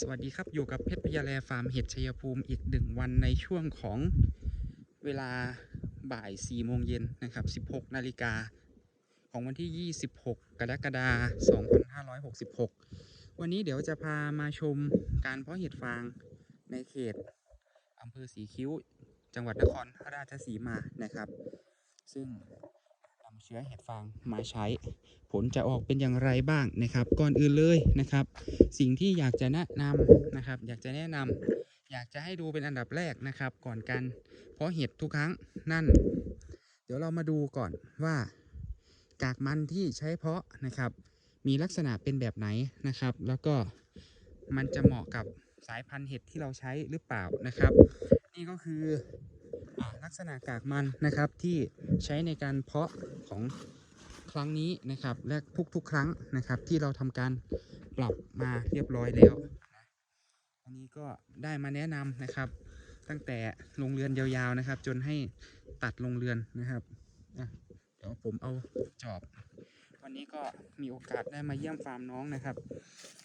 สวัสดีครับอยู่กับเพชรพยาแลฟาร์มเห็ดชัยภูมิอีกหนึ่งวันในช่วงของเวลาบ่าย4โมงเย็นนะครับ 16 นาฬิกา ของวันที่ 26 กรกฎาคม 2566 วันนี้เดี๋ยวจะพามาชมการเพาะเห็ดฟางในเขตอำเภอสีคิ้ว จังหวัดนครราชสีมานะครับ ซึ่ง เชื้อเห็ดฟางมาใช้ ผลจะออกเป็นอย่างไรบ้างนะครับ ก่อนอื่นเลยนะครับ สิ่งที่อยากจะแนะนำนะครับ อยากจะแนะนำอยากจะให้ดูเป็นอันดับแรกนะครับ ก่อนการเพราะเห็ดทุกครั้งนั่น เดี๋ยวเรามาดูก่อนว่ากากมันที่ใช้เพาะนะครับ มีลักษณะเป็นแบบไหนนะครับ แล้วก็มันจะเหมาะกับสายพันธุ์เห็ดที่เราใช้หรือเปล่านะครับ นี่ก็คือ ลักษณะกากมันนะครับที่ใช้ในการเพาะของครั้งนี้นะครับ และทุกๆครั้งนะครับ ที่เราทำการปรับมาเรียบร้อยแล้วนะอันนี้ก็ได้มาแนะนำนะครับ ตั้งแต่ลงเรือนยาวๆนะครับ จนให้ตัดลงเรือนนะครับเดี๋ยวผมเอาจอบ วันนี้ก็มีโอกาสได้มาเยี่ยมฟาร์มน้องนะครับ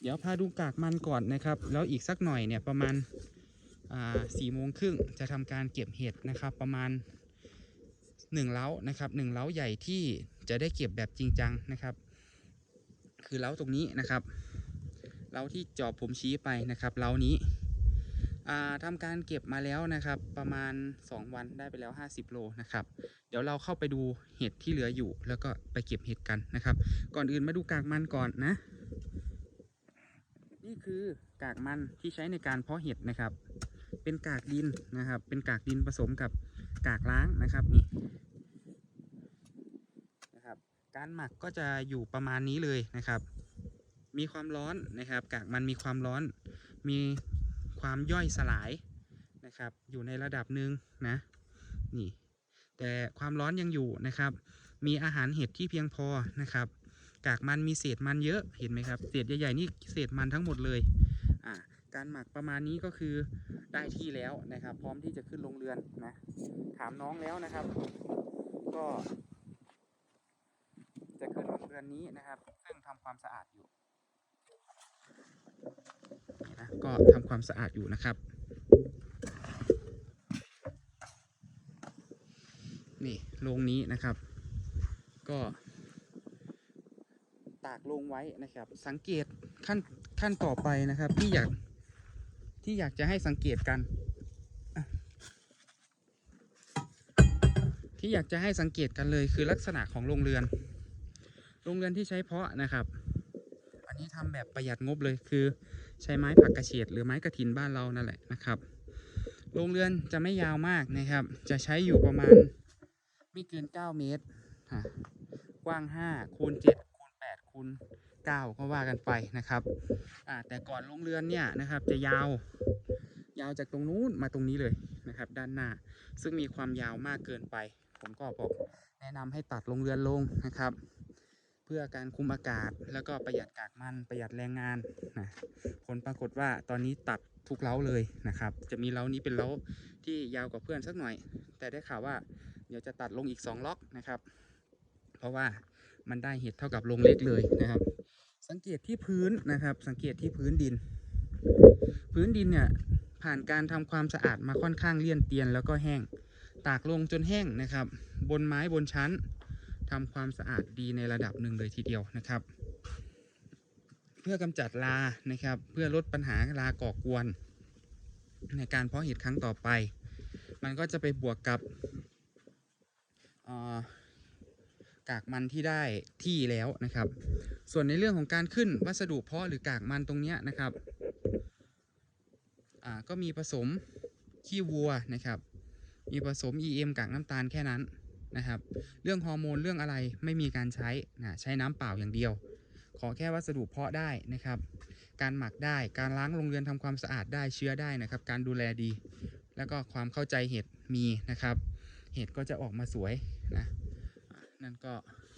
เดี๋ยวพาดูกากมันก่อนนะครับ แล้วอีกสักหน่อยเนี่ยประมาณ สี่โมงครึ่งจะทำการเก็บเห็ดนะครับประมาณหนึ่งเล้านะครับหนึ่งเล้าใหญ่ที่จะได้เก็บแบบจริงจังนะครับ คือเล้าตรงนี้นะครับเล้าที่จอบผมชี้ไปนะครับเล้านี้อ่าทำการเก็บมาแล้วนะครับ ประมาณ 2 วันได้ไปแล้ว 50 โลนะครับ เดี๋ยวเราเข้าไปดูเห็ดที่เหลืออยู่ แล้วก็ไปเก็บเห็ดกันนะครับ ก่อนอื่นมาดูกากมันก่อนนะ นี่คือกากมันที่ใช้ในการเพาะเห็ดนะครับ เป็นกากดินนะครับ เป็นกากดินผสมกับกากล้างนะครับนี่นะครับการหมักก็จะอยู่ประมาณนี้เลยนะครับ มีความร้อนนะครับ กากมันมีความร้อน มีความย่อยสลายนะครับ อยู่ในระดับหนึ่งนะนี่แต่ความร้อนยังอยู่นะครับ มีอาหารเห็ดที่เพียงพอนะครับ กากมันมีเศษมันเยอะเห็นไหมครับ เศษใหญ่ๆนี่เศษมันทั้งหมดเลย การหมักประมาณนี้ก็คือได้ที่แล้วนะครับ พร้อมที่จะขึ้นลงเรือนนะ ถามน้องแล้วนะครับ ก็ จะขึ้นลงเรือนนี้นะครับ ซึ่งทำความสะอาดอยู่นี่นะก็ทำความสะอาดอยู่นะครับ นี่โรงนี้นะครับ ก็ตากลงไว้นะครับ สังเกตขั้นขั้นต่อไปนะครับที่อยาก ที่อยากจะให้สังเกตกัน ที่อยากจะให้สังเกตกันเลยคือลักษณะของโรงเรือน โรงเรือนที่ใช้เพาะนะครับ อันนี้ทำแบบประหยัดงบเลยคือใช้ไม้ผักกระเฉดหรือไม้กระถินบ้านเรานั่นแหละนะครับ โรงเรือนจะไม่ยาวมากนะครับ จะใช้อยู่ประมาณไม่เกิน 9 เมตร กว้าง 5 คูณ 7 คูณ 8 คูณ 9ก็ว่ากันไปนะครับอ่าแต่ก่อนโรงเรือนเนี่ยนะครับ จะยาว ยาวจากตรงนู้นมาตรงนี้เลยนะครับ ด้านหน้า ซึ่งมีความยาวมากเกินไป ผมก็บอกแนะนำให้ตัดโรงเรือนลงนะครับ เพื่อการคุมอากาศแล้วก็ประหยัดกากมันประหยัดแรงงานนะผลปรากฏว่าตอนนี้ตัดทุกเล้าเลยนะครับ จะมีเล้านี้เป็นเล้าที่ยาวกว่าเพื่อนสักหน่อย แต่ได้ข่าวว่าเดี๋ยวจะตัดลงอีก 2 ล็อกนะครับ เพราะว่ามันได้เห็ดเท่ากับโรงเล็กเลยนะครับ สังเกตที่พื้นนะครับ สังเกตที่พื้นดิน พื้นดินเนี่ยผ่านการทำความสะอาดมาค่อนข้างเลี่ยนเตียนแล้วก็แห้ง ตากลงจนแห้งนะครับ บนไม้บนชั้นทำความสะอาดดีในระดับหนึ่งเลยทีเดียวนะครับ เพื่อกำจัดรานะครับ เพื่อลดปัญหาราก่อกวน ในการเพาะเห็ดครั้งต่อไป มันก็จะไปบวกกับ กากมันที่ได้ที่แล้วนะครับ ส่วนในเรื่องของการขึ้นวัสดุเพาะหรือกากมันตรงเนี้ยนะครับอ่าก็มีผสมขี้วัวนะครับ มีผสม EM กากน้ำตาลแค่นั้นนะครับ เรื่องฮอร์โมนเรื่องอะไรไม่มีการใช้นะใช้น้ำเปล่าอย่างเดียว ขอแค่วัสดุเพาะได้นะครับ การหมักได้การล้างโรงเรือนทำความสะอาดได้เชื้อได้นะครับ การดูแลดี แล้วก็ความเข้าใจเห็ดมีนะครับ เห็ดก็จะออกมาสวยนะ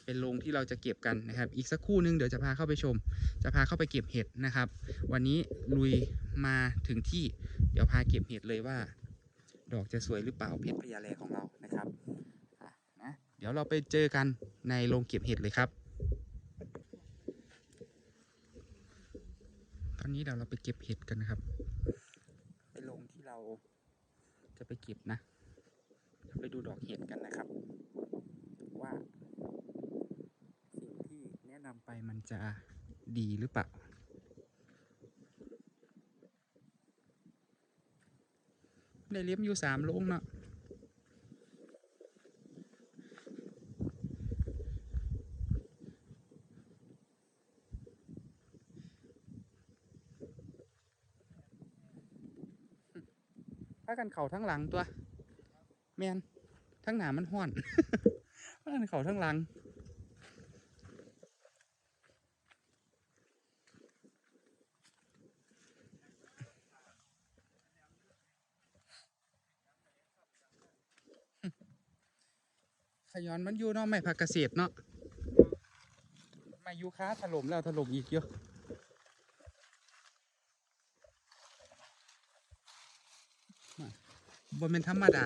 เป็นโรงที่เราจะเก็บกันนะครับ อีกสักครู่นึงเดี๋ยวจะพาเข้าไปชม จะพาเข้าไปเก็บเห็ดนะครับ วันนี้ลุยมาถึงที่ เดี๋ยวพาเก็บเห็ดเลยว่า ดอกจะสวยหรือเปล่าเพชรพญาแลของเรานะครับอะนะเดี๋ยวเราไปเจอกันในโรงเก็บเห็ดเลยครับ ตอนอนนี้เดี๋ยวเราไปเก็บเห็ดกันนะครับไปลงที่เราจะไปเก็บนะ ไปดูดอกเห็ดกันนะครับ ว่าสิ่งที่แนะนำไป มันจะดีหรือเปล่า ได้เลี้ยมอยู่สามลงเนาะพากันเข่าทั้งหลังตัว แมนทั้งหนามันห้อนพากันเข่าทั้งหลัง ย้อนมันอยู่เนาะไม่ผักเกษตรเนาะมายูค้าถล่มแล้วถล่มอีกเยอะบนเป็นธรรมดา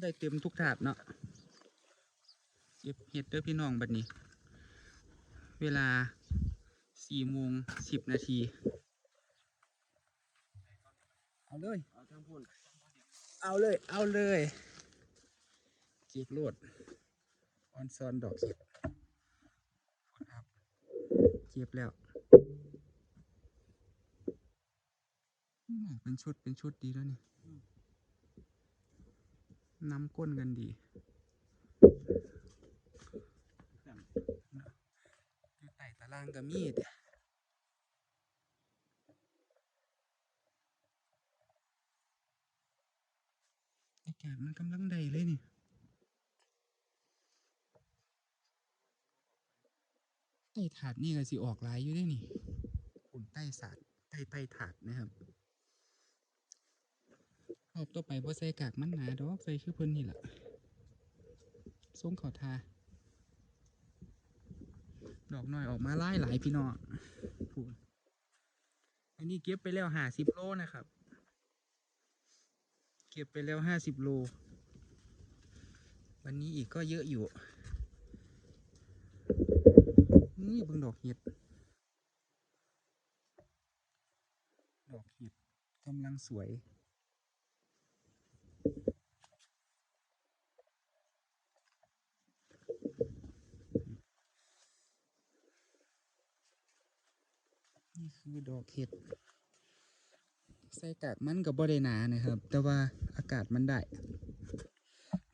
ได้เต็มทุกถาดเนาะเก็บเห็ดเด้อพี่น้องบัดนี้ เวลาสี่โมงสิบนาที เอาเลย เอาทั้งพุ่นเอาเลย เอาเลย เกีกโลดออนซอนดอกเห็ดครับเก็บแล้วมเป็นชุดเป็นชุดดีแล้วนี่นำก้นกันดีอยู่ใต้ตารางก็มีดอากาศมันกำลังได้เลยนี่ ใต้ถาดนี่ก็สิออกหลายอยู่ได้นี่ขุนใต้สาดใต้ใต้ถาดนะครับรอบต่อไปบ่ใส่กากมันหนาดอกใส่คือเพิ่นนี่แหละทรงขาทา ดอกน้อยออกมาหลายหลายพี่น้องพูอันนี้เก็บไปแล้วห้าสิบโลนะครับ เก็บไปแล้วห้าสิบโล วันนี้อีกก็เยอะอยู่ นี่เบิ่งดอกเห็ด ดอกเห็ดกำลังสวยนี่คือดอกเห็ด ใส่กากมันกับบ่ได้หนานะครับ แต่ว่าอากาศมันได้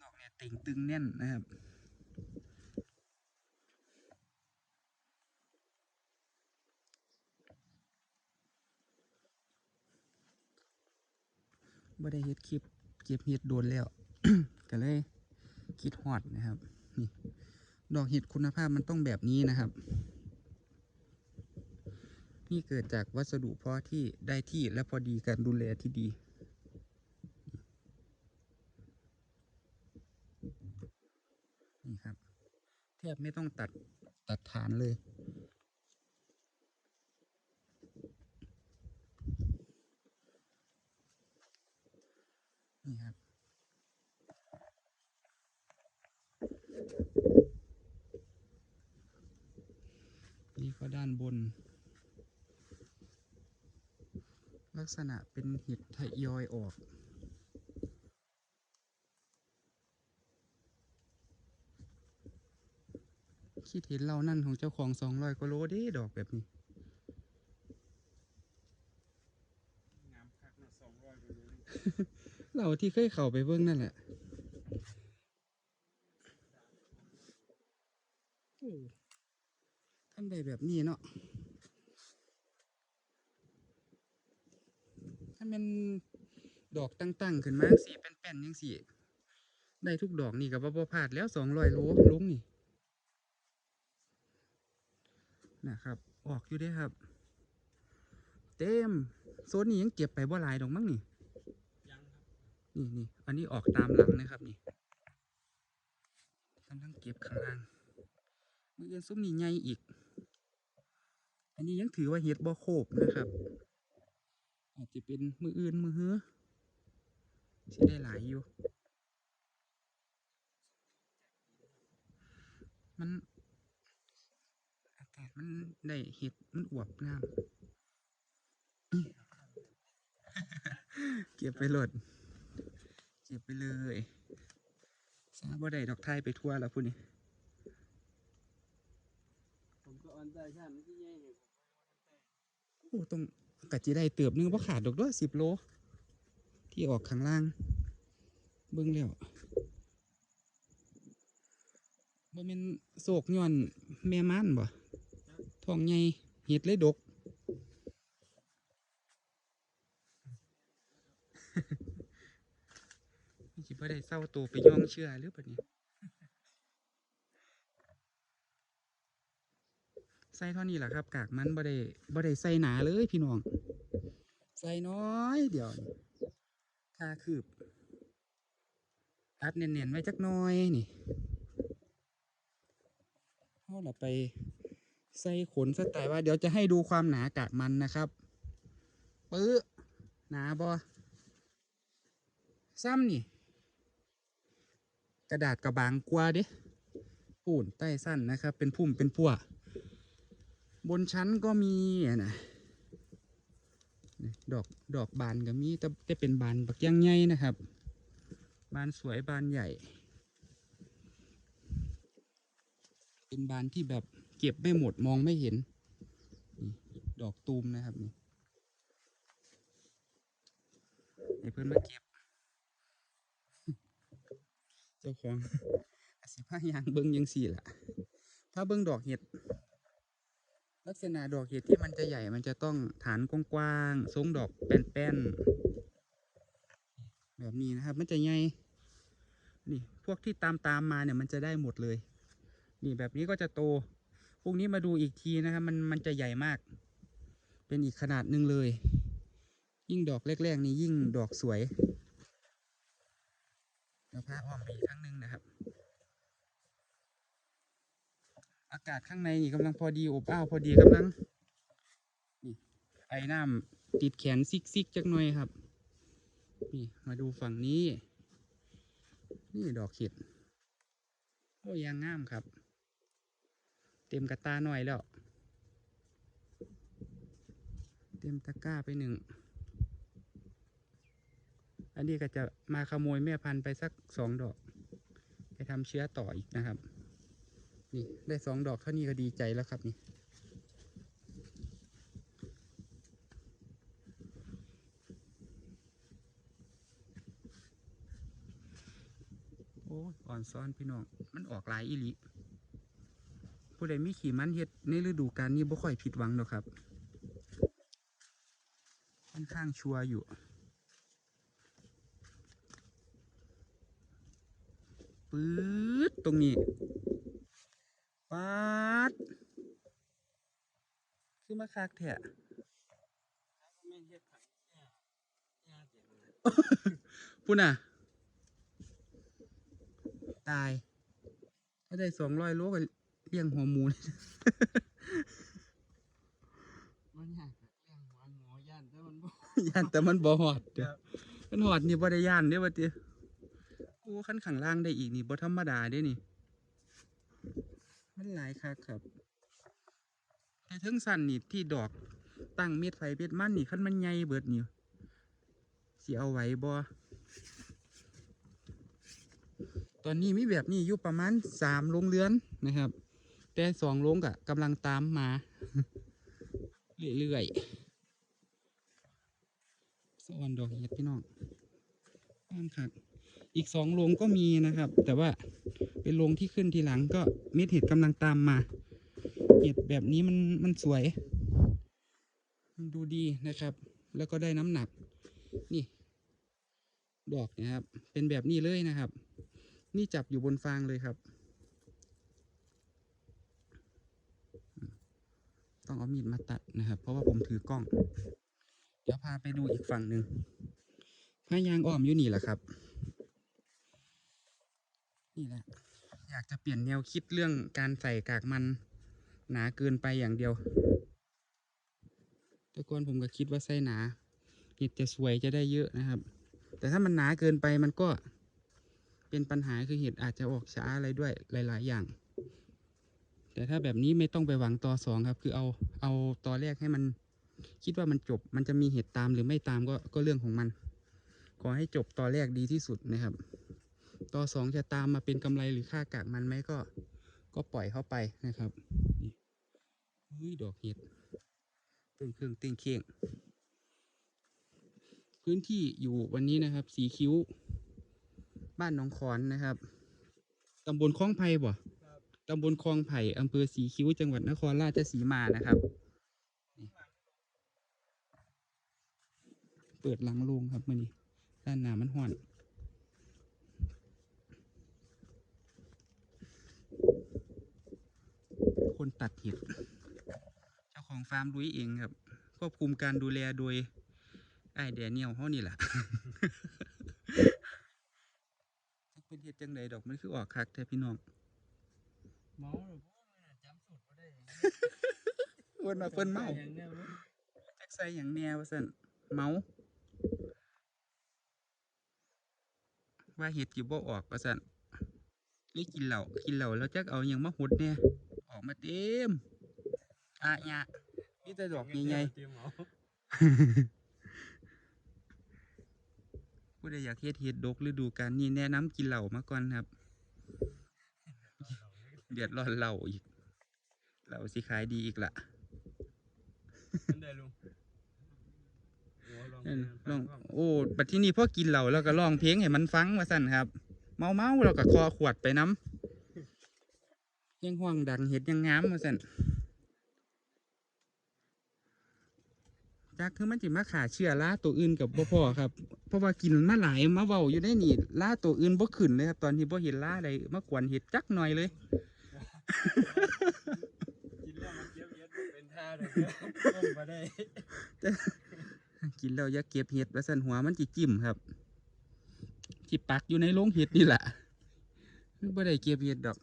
ดอกเนี่ยเต่งตึงแน่นนะครับ บ่ได้เฮ็ดคลิป เก็บเห็ดโดนแล้วก็เลยคิดฮอดนะครับนี่ดอกเห็ดคุณภาพมันต้องแบบนี้นะครับ นี่เกิดจากวัสดุเพาะที่ได้ที่และพอดีการดูแลที่ดีนี่ครับแทบไม่ต้องตัดตัดฐานเลย นี่ครับ นี่ก็ด้านบน ลักษณะเป็นเห็ดทยอยออกคิดเห็นเรานั่นของเจ้าของสองร้อยกว่าโลเด้ดอกแบบนี้งามคักนะสองร้อยกว่าโลนี่เราที่เคยเข้าไปเบิ่งนั่นแหละโอ้ท่านใดแบบนี้เนาะถ้าเป็นดอกตั้งๆขึ้นมาจั่งสี่เป็นแป้นๆยังสี่ได้ทุกดอกนี่กับว่าบ่พลาดแล้วสองร้อยโลลุงนี่นะครับ ออกอยู่เด้ครับ เต็มโซนนี้ยังเก็บไปบ่หลายดอกมั้งนี่ยังครับนี่นี่อันนี้ออกตามหลังนะครับนี่กำลังเก็บข้างล่างมืออื่นซุ้มนี่ใหญ่อีก อันนี้ยังถือว่าเห็ดบ่โคบนะครับ อาจจะเป็นมืออื่นมือเฮือ สิได้หลายอยู่ มันอากาศมันได้เห็ดมันอวบงามเก็บไปหลดเก็บไปเลยสาบ่ได้ดอกไทยไปทั่วแล้วพูนี่ผมก็ออนได้ใช่ไหมที่แย่โอ้ตรงกะจีได้เติบนึงเพราะขาดดอกด้วยสิบโล ที่ออกข้างล่าง เบิ่งแล้วบ่แม่นโศกย้อนแม่มันบ่ท้องใหญ่เห็ดเลยดก นี่คิดว่าได้เศร้าตัวไปย่องเชื่อหรือเปล่านี่ใส่เท่านี้แหละครับ กากมันบ่ได้บ่ได้ใส่หนาเลยพี่น้อง ใส่น้อยเดี๋ยว ค่าคืบอัดเนียนๆไว้จักหน้อยนี่เอาล่ะไปใส่ขนสไตล์ว่าเดี๋ยวจะให้ดูความหนากากมันนะครับปื้อหนาบ่ซ้ำนี่ กระดาษกระบางกว่าเด้ปูนใต้สั้นนะครับ เป็นพุ่มเป็นพั่วบนชั้นก็มีอะนะ ดอกดอกบานก็มีแต่แต่เป็นบานบักย่างใหญ่นะครับ บานสวยบานใหญ่ เป็นบานที่แบบเก็บไม่หมดมองไม่เห็น ดอกตูมนะครับนี่ให้เพื่อนมาเก็บ เจ้าของสิพายางเบิ้งยังสี่ล่ะ ถ้าเบิ้งดอกเห็ด ลักษณะดอกเห็ดที่มันจะใหญ่มันจะต้องฐานกว้างๆทรงดอกแป้นๆแบบนี้นะครับ มันจะใหญ่นี่พวกที่ตามตามมาเนี่ยมันจะได้หมดเลย นี่แบบนี้ก็จะโตพวกนี้มาดูอีกทีนะครับ มันมันจะใหญ่มาก เป็นอีกขนาดหนึ่งเลย ยิ่งดอกแรกๆนี่ยิ่งดอกสวยเดี๋ยวพาอ้อมไปอีกครั้งหนึ่งนะครับ อากาศข้างในนี่กำลังพอดีอบอ้าวพอดีกำลังนี่ไอ้น้ำติดแขนซิกซิกจักหน่อยครับ นี่มาดูฝั่งนี้ นี่ดอกเห็ดโอ้ยางงามครับ เต็มกระตาหน่อยแล้ว เต็มตะกร้าไปหนึ่ง อันนี้ก็จะมาขโมยแม่พันธุ์ไปสักสองดอก ไปทำเชื้อต่ออีกนะครับ นี่ได้สองดอกเท่านี้ก็ดีใจแล้วครับนี่โอ้อ่อนซ้อนพี่น้อง มันออกหลายอีหลีผู้ใดมีขี่มันเฮ็ดในฤดูกาลนี้บ่ค่อยผิดหวังดอกครับค่อนข้างชัวร์อยู่ปื๊ดตรงนี้ ป๊าดคือมาคักแท้ไม่เฮ็ดขังแย่แย่เจ็บเลยพุ่นน่ะ ตายถ้าได้สองร้อยโลก็เลี้ยงหัวหมูเลยมันยากอะเรื่องหัวหมอย่านแต่มันบ่ย่านแต่มันบ่หอดเด้อมันหอดนี่บ่ได้ย่านเด้อว่าติโอ้ขั้นข้างล่างได้อีกนี่บ่ธรรมดาเด้นี่ มันหลายคักครับแต่ถึงสั้นนี่ที่ดอกตั้งเม็ดไฟเม็ดมันนี่คันมันใหญ่เบิดนี่สิเอาไว้บ่ตอนนี้มีแบบนี้อยู่ประมาณสามโรงเรือนนะครับ แต่สองโรงกะกำลังตามมา เรื่อยๆสวรรค์ดอกเห็ดพี่น้องอ้ามคัก อีกสองโรงก็มีนะครับ แต่ว่าเป็นโรงที่ขึ้นทีหลังก็เม็ดเห็ดกำลังตามมา เห็ดแบบนี้มันมันสวย มันดูดีนะครับ แล้วก็ได้น้ำหนัก นี่ ดอกนะครับ เป็นแบบนี้เลยนะครับ นี่จับอยู่บนฟางเลยครับ ต้องเอามีดมาตัดนะครับ เพราะว่าผมถือกล้อง เดี๋ยวพาไปดูอีกฝั่งหนึ่งพายางอ้อมอยู่นี่แหละครับ นี่แหละ อยากจะเปลี่ยนแนวคิดเรื่องการใส่กากมันหนาเกินไปอย่างเดียว แต่ก่อนผมก็คิดว่าใส่หนาเห็ดจะสวยจะได้เยอะนะครับ แต่ถ้ามันหนาเกินไปมันก็เป็นปัญหาคือเห็ดอาจจะออกช้าอะไรด้วยหลาย ๆ อย่าง แต่ถ้าแบบนี้ไม่ต้องไปหวังต่อสองครับ คือเอาเอาตอแรกให้มันคิดว่ามันจบ มันจะมีเหตุตามหรือไม่ตามก็ก็เรื่องของมัน ขอให้จบต่อแรกดีที่สุดนะครับ ต่อสองจะตามมาเป็นกำไรหรือค่ากากมันไหมก็ ก็ปล่อยเข้าไปนะครับนี่เฮ้ยดอกเห็ดเติงเครื่องเติงเคียงพื้นที่อยู่วันนี้นะครับสีคิ้ว บ้านหนองขอนนะครับตำบลคลองไผ่บ่ตำบลคลองไผ่อำเภอสีคิ้วจังหวัดนครราชสีมานะครับ เปิดหลังโรงครับมื่อนี้ด้านหน้ามันห่อน คนตัดเห็ด เจ้าของฟาร์มลุยเองครับ ควบคุมการดูแลโดย ไอ้ายแดเนียลเขานี่แหละเป็นเห็ดจังไดดอกมันคือออกคักแท้พี่น้องเมาหรือพวกมันจำสูตรบ่ได้เพิ่นมาเพิ่นเมาอย่างเนี้ยมั้งจักใส่อย่างแนวว่าซั่นเมาว่าเห็ดอยู่บ่ออกว่าซั่น เลยกินเหล้ากินเหล้าแล้วจักเอาหยังมาหดแหน่ออกมาเต็มอะยะมีแต่ดอกใหญ่เตรียมเอาๆผู้ใดอยากเฮ็ดเห็ดดกฤดูกาลนี้แนะนำกินเหล้ามาก่อนครับเดือดร้อนเหล้าอีกเหล้าสิขายดีอีกละมันได้ลุงโอ้ลองนั่นเรียนลองฟังโอ้บัดที่นี่พอกินเหล้าแล้วก็ร้องเพลงให้มันฟังว่าสั่นครับ เมาเมาๆแล้วก็คอขวดไปน้ำยังห่วงดังเห็ดยังงามว่าสั่นจักคือมันจิมาขาเชื่อล่าตัวอื่นกับบ่พอครับ เพราะว่ากินมาหลายมาเว้าอยู่ได้นี่ล่าตัวอื่นบ่ขึ้นเลยครับ ตอนที่บ่เห็นล่าใดมากวนเห็ดจักหน่อยเลยกินแล้วมันเก็บเย็ดบ่เป็นท่าเลยเด้อต้มบ่ได้ กินแล้วอย่าเก็บเห็ดว่าสั่นหัวมันจิจิ้มครับ ที่ปักอยู่ในโรงเห็ดนี่แหละบ่ได้เก็บเห็ดดอก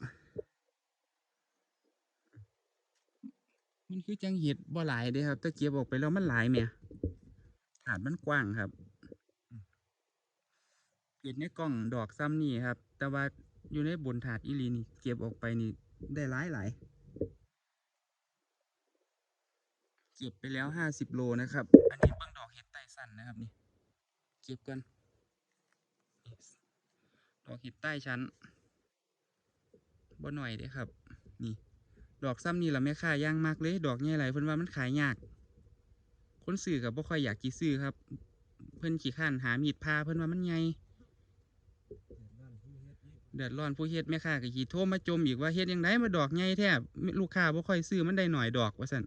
มันคือจังเห็ดบ่หลายเด้ครับแต่เก็บออกไปแล้วมันหลายแหม่ถาดมันกว้างครับเห็ดในกล้องดอกซ้ำนี่ครับ แต่ว่าอยู่ในบนถาดอีลีนี่เก็บออกไปนี่ได้หลายหลายเก็บไปแล้วห้าสิบโลนะครับ อันนี้เบิ่งดอกเห็ดไตสั้นนะครับนี่ เก็บกัน อกเห็ดใต้ชั้นบ่หน่อยเด้ครับ นี่ ดอกซ้ำนี่ละแม่ค้าย่างมากเลย ดอกใหญ่หลายเพิ่อนว่ามันขายยาก คนซื้อกับบ่ค่อยอยากกี่ซื้อครับ เพิ่อนขี้ข้านหามีดพาเพิ่อนว่ามันใหญ่เดือดร้อนผู้เฮ็ดแม่ค้าก็ขี้โทรมาจมอีกว่าเฮ็ดยังไงมาดอกใหญ่แท้ลูกค้าบ่ค่อยซื้อมันได้หน่อยดอกว่าซั่น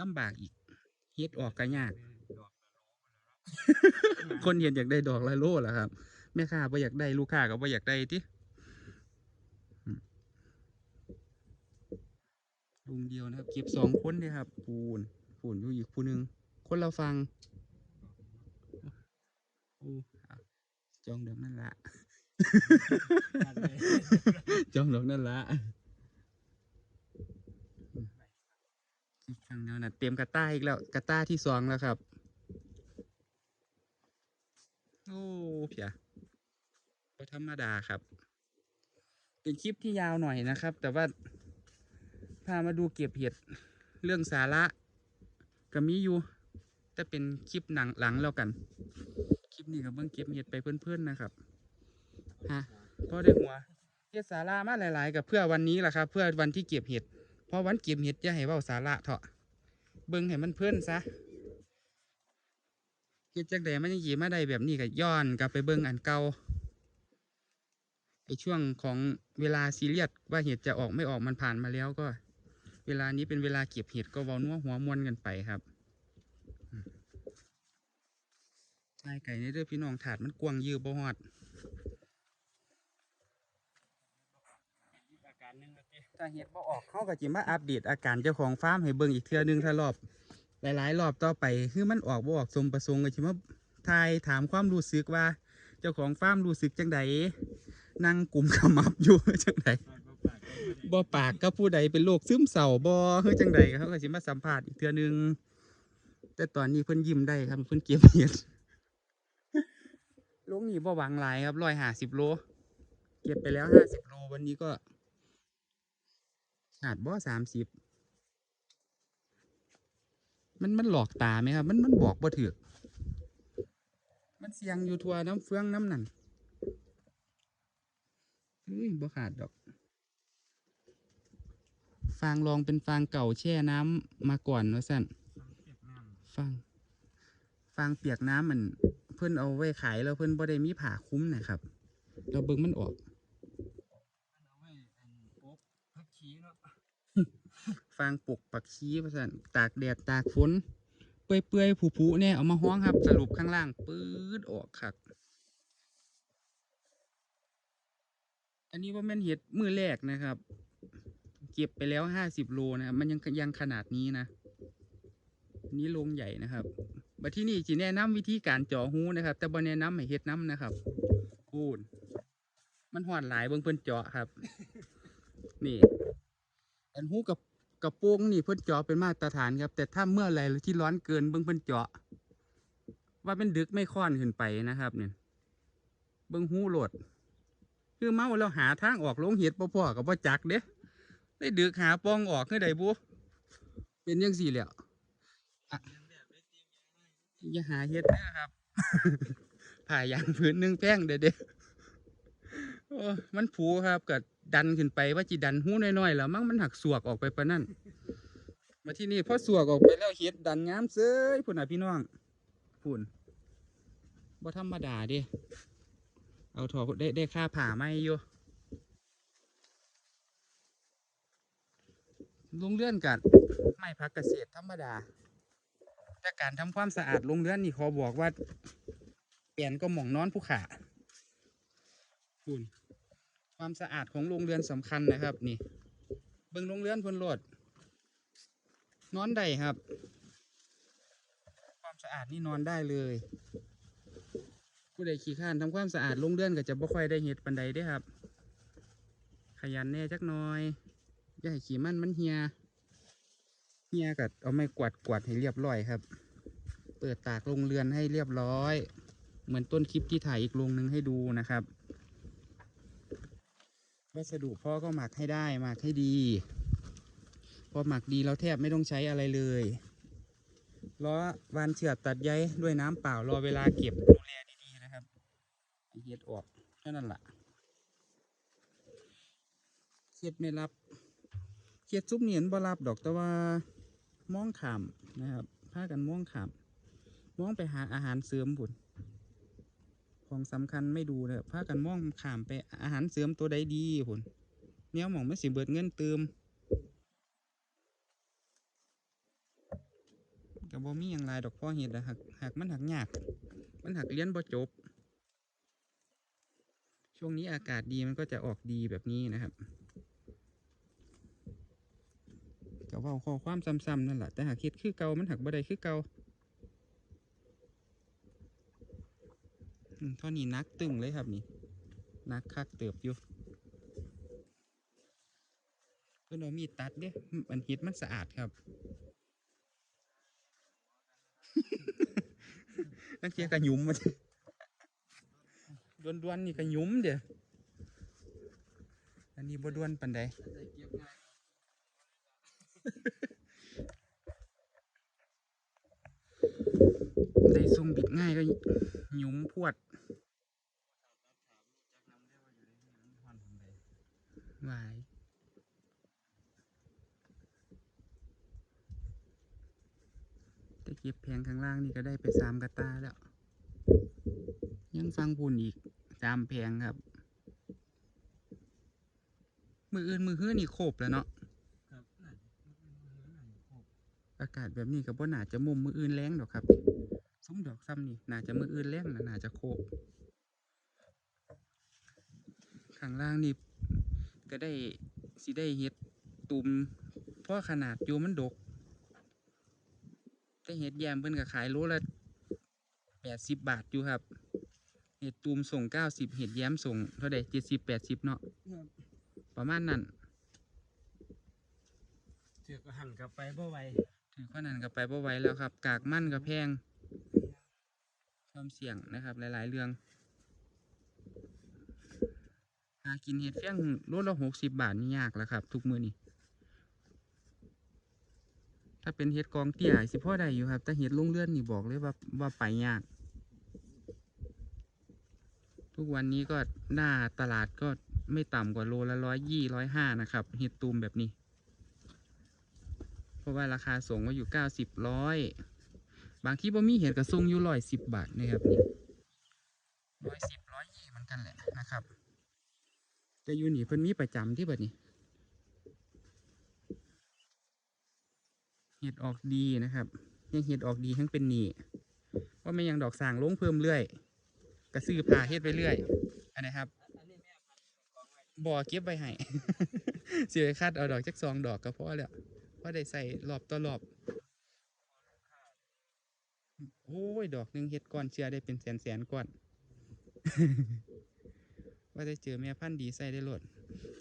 ลำบากอีกเฮ็ดออกก็ยาก คนเห็นอยากได้ดอกละโลล่ะครับแม่ค้าบ่อยากได้ลูกค้าก็บ่อยากได้ติอืมลุงเดียวนะครับ เก็บสองคนเลยครับ ปูน ปูนอยู่อีกผู้หนึ่งคนเราฟังโอ้อะจองดอกนั่นละจองดอกนั่นละอืมอีกฝั่งเดียวนะเตรียมกระต้าอีกแล้ว กระต้าที่สองแล้วครับ โอ้เพียก็ธรรมดาครับ เป็นคลิปที่ยาวหน่อยนะครับ แต่ว่า พามาดูเก็บเห็ดเรื่องสาระก็มีอยู่แต่เป็นคลิปหนังหลังแล้วกัน คลิปนี้กับเบิ่งเก็บเห็ดไปเพื่อนๆนะครับฮะพอได้หัวเฮ็ดสาระมาหลาย ๆ กับเพื่อวันนี้แหละครับ เพื่อวันที่เก็บเห็ดเพราะวันเก็บเห็ดจะให้เว้าสาระเถอะเบิ่งให้มันเพื่อนซะ เฮ็ดจักใดมันยังสิมาได้แบบนี้ก็ย้อนกลับไปเบิ่งอันเก่าไอช่วงของเวลาซีเรียสว่าเห็ดจะออกไม่ออกมันผ่านมาแล้วก็ เวลานี้เป็นเวลาเก็บเห็ดก็เว้านัวหัวมวนกันไปครับอืมใช่ไก่ในเด้อพี่น้องถาดมันกว้างยือบ่ฮอดอีกอาการหนึงก็เต้ถ้าเห็ดบ่ออกเขาก็จิมาอัปเดตอาการเจ้าของฟาร์มให้เบิ่งอีกเทื่อหนึงถ้ารอบ หลาย ๆ รอบต่อไปคือมันออกบ่ออกสมประสงค์ก็สิมาทายถามความรู้สึกว่า เจ้าของฟาร์มรู้สึกจังใดนั่งกลุ่มขมับอยู่จังใดปากบ่ปากก็บ่ได้บ่ปากก็ผู้ใดเป็นโรคซึมเศร้าบ่เฮ้ยจังใดเขาก็สิมาสัมภาษณ์อีกเทื่อหนึง แต่ตอนนี้เพิ่นยิ้มได้ครับเพิ่นเก็บเห็ดลงนี่บ่หวังหลายครับ150โล เก็บไปแล้ว50โลวันนี้ก็ขาดบ่30มั นมันหลอกตาไหมครับ มันมันบอกบ่ถูกมันเสียงอยู่ทัวน้ำเฟืองน้ำนั่นเฮ้ยบ่ขาดดอก ฟางรองเป็นฟางเก่าแช่น้ำมาก่อนว่าสั่นสังเกตน้ำฟางฟางเปียกน้ำมัน เพิ่อนเอาไว้ขายแล้วเพิ่อนบ่ได้มีผ้าคุ้มนะครับ เราเบิ่งมันออก มันเอาไว้อันโป๊กพักขี้เนาะ ฟางปลูกปักชี้ว่าสั่นตากแดดตากฝนเปื่อยๆผุๆเนี่ยเอามาห้องครับ สรุปข้างล่างปื๊ดออกครับอันนี้ว่าแม่นเห็ดมือแรกนะครับ เก็บไปแล้วห้าสิบโลนะครับมันยังยังขนาดนี้นะอันนี้โรงใหญ่นะครับบัดที่นี่จีแนะนำวิธีการเจาะหูนะครับ แต่บ่แนะนำให้เฮ็ดน้ำนะครับพูดมันหอดหลายเบิ่งเพิ่นเจาะครับ นี่อันหูกับ กระโปรงนี่เพิ่นเจาะเป็นมาตรฐานครับ แต่ถ้าเมื่อไหรที่ร้อนเกินเบิ่งเพิ่นเจาะ ว่าเป็นดึกไม่ค่อนขึ้นไปนะครับเนี่ยเบิ่งหูโหลด คือเมาแล้วหาทางออกลงเห็ดบ่พอกับบ่จักเด้ได้ดึกหาปองออกคือใดบุเป็นยังสี่แล้วอย่าหาเห็ดนะครับผ่ายางพื้นหนึ่งแป้งเด้อเด้โอ้มันผูครับก็ ดันขึ้นไปว่าจิดันหูน้อยๆแล้วมั้งมันหักสวกออกไปปะนั่นมาที่นี่พอสวกออกไปแล้วเห็ดดันงามเซ้ยพุ่นน่ะพี่น้องพุ่นบ่ธรรมดาเด้เอาถอได้ได้ค่าผ่าไหมอยู่ลงเลื่อนกันไม่พักเกษตรธรรมดา แต่การทำความสะอาดลงเลื่อนนี่ขอบอกว่า เปลี่ยนก็หมองนอนผู้ขาคุณ ความสะอาดของโรงเรือนสำคัญนะครับนี่ เบิ่งโรงเรือนพนโลดนอนได้ครับ ความสะอาดนี่นอนได้เลย ผู้ใดขี้ข้านทำความสะอาดลงเรือนก็จะบ่ค่อยได้เห็ดปันใดเด้ครับ ขยันแน่จักหน่อยอย่าให้ขี้มันมันเหียเหียกัดเอาไม้กวาดกวาดให้เรียบร้อยครับ เปิดตากลงเรือนให้เรียบร้อย เหมือนต้นคลิปที่ถ่ายอีกลงหนึ่งให้ดูนะครับ วัสดุพ่อก็หมักให้ได้หมักให้ดี พอหมักดีแล้วแทบไม่ต้องใช้อะไรเลยล้อวานเชือกตัดใยด้วยน้ำเปล่ารอเวลาเก็บดูแลดีๆนะครับเฮ็ดออกแค่นั้นแหละเฮ็ดไม่รับเฮ็ดซุปเหนียนบ่รับดอกแต่ว่ามองขามนะครับพากันมองขามมองไปหาอาหารเสริมบุญ ของสำคัญไม่ดูเลยพากันมองขามไปอาหารเสริมตัวใดดีบุญเนี้ยหมองไม่สิเบิดเงินเติมกับบ่มีอย่างไรดอกพ่อเห็ดหักหักมันหักยาก มันหักเลี้ยนบ่จบ ช่วงนี้อากาศดีมันก็จะออกดีแบบนี้นะครับก็เว่าข้อความซ้ำๆนั่นแหละแต่หากคิดคือเก่ามันหักบ่ได้คือเก่า อืมท่อนี้นักตึงเลยครับนี่นักคักเติบอยู่เพื่อนเอามีดตัดเด้มันเห็ดมันสะอาดครับนั่นเคียกระยุมมันดวนดวนๆนี่กระยุมเด้ออันนี้บ่ด้วนปันใด ได้เก็บง่ายได้ซุ่มบิดง่ายก็หยุมพวดได้ว่าอยู่ในนี้มันฮอนผมได้หวายแต่เก็บแพงข้างล่างนี่ก็ได้ไปสามกระตาแล้ว ยังฟังพูนอีกสามแพงครับ มืออื่นมือฮื้อนี่โคบแล้วเนาะ ครับนั่นมันเป็นมือนั่นโคก อากาศแบบนี้ก็บ่น่าจะมุมมืออื่นแรงดอกครับ ซุ้มดอกซ้ำนี่น่าจะมืออื่นแรงนะน่าจะโคบข้างล่างนี่ก็ได้สิได้เฮ็ดตุ่มเพราะขนาดอยู่มันดกแต่เห็ดแยมเพิ่นก็ขายโลละแปดสิบบาทอยู่ครับ เห็ดตูมส่งเก้าสิบเห็ดแย้มส่งเท่าใดเจ็ดสิบแปดสิบเนาะครับประมาณนั้นเถือกก็หันกลับไปบ่ไหวถึง ข้อนั้นก็ไปบ่ไหวแล้วครับ กากมั่นก็แพง ความเสี่ยงนะครับ หลาย ๆ เรื่องหากินเห็ดเฟี้ยงโลละหกสิบบาทนี่ยากแล้วครับ ทุกมือนี่ถ้าเป็นเห็ดกองเตี้ยสิพ่อได้อยู่ครับ แต่เห็ดลงเลื่อนนี่บอกเลยว่าว่าไปยาก ทุกวันนี้ก็หน้าตลาดก็ไม่ต่ำกว่าโลละร้อยยี่ร้อยห้านะครับ เห็ดตูมแบบนี้ เพราะว่าราคาส่งก็อยู่เก้าสิบร้อยบางที่บ่มีเห็ดกระส่งอยู่ร้อยสิบบาทนะครับนี่ร้อยสิบร้อยยี่เหมือนกันแหละนะครับแต่อยู่นี่เพิ่นมีประจำที่แบบนี้เห็ดออกดีนะครับยังเห็ดออกดีทั้งเป็นหนีว่าไม่ยังดอกสางลงเพิ่มเรื่อยกระซื้อผ่าเฮ็ดไปเรื่อย อันนี้ครับบ่อเก็บไว้ให้เสียคัดเอาดอกจักสองดอกก็พอแล้ว พอได้ใส่รอบต่อรอบ โอ้ย ดอกหนึ่งเฮ็ดก้อนเชื่อได้เป็นแสนแสนๆก้อน ว่าได้เจอแม่พันธุ์ดีใส่ได้โลด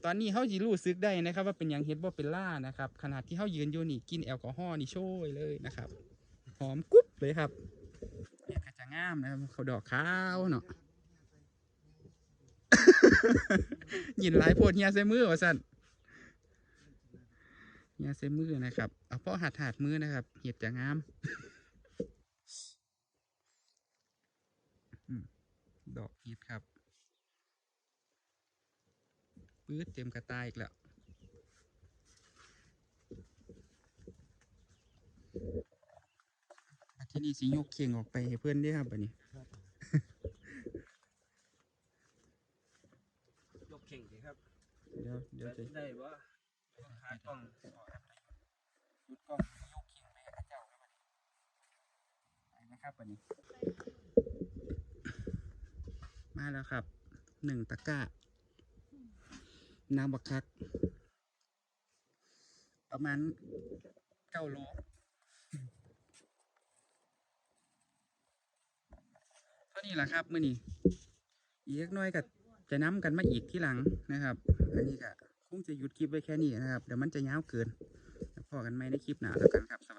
ตอนนี้เฮาสิรู้สึกได้นะครับ ว่าเป็นหยังเฮ็ดบ่เป็นล่านะครับ ขนาดที่เฮายืนอยู่นี่กินแอลกอฮอล์นี่โชยเลยนะครับ หอมกรุ๊บเลยครับเฮ็ดก็จะงามนะครับ เขาดอกขาวเนาะยินหลายโพดเฮียใส่มือว่าสั่น เฮียใส่มือนะครับ เอาพ่อหัดหัดมือนะครับเห็ดจะงามอืมดอกเห็ดครับปื๊ดเต็มกระตายอีกแล้วอาที่นี่สิยกเคียงออกไปให้เพื่อนเด้วยครับอันนี้ยกเข่งสิครับ เดี๋ยวเดี๋ยวจะได้บ่ ขากล้องยุดกล้องยกเคียงไปให้พระเจ้าครับอันนี้ไปนะครับอันนี้ มาแล้วครับหนึ่งตะกร้า น้ำบักคัก ประมาณเก้าโลเท่านี้แหละครับมื่อนี้อีกน้อยก็จะน้ำกันมาอีกที่หลังนะครับ อันนี้ก็ คงจะหยุดคลิปไว้แค่นี้นะครับเดี๋ยวมันจะยาวเกินแล้วพอกันไหมในคลิปหน้าแล้วกันครับ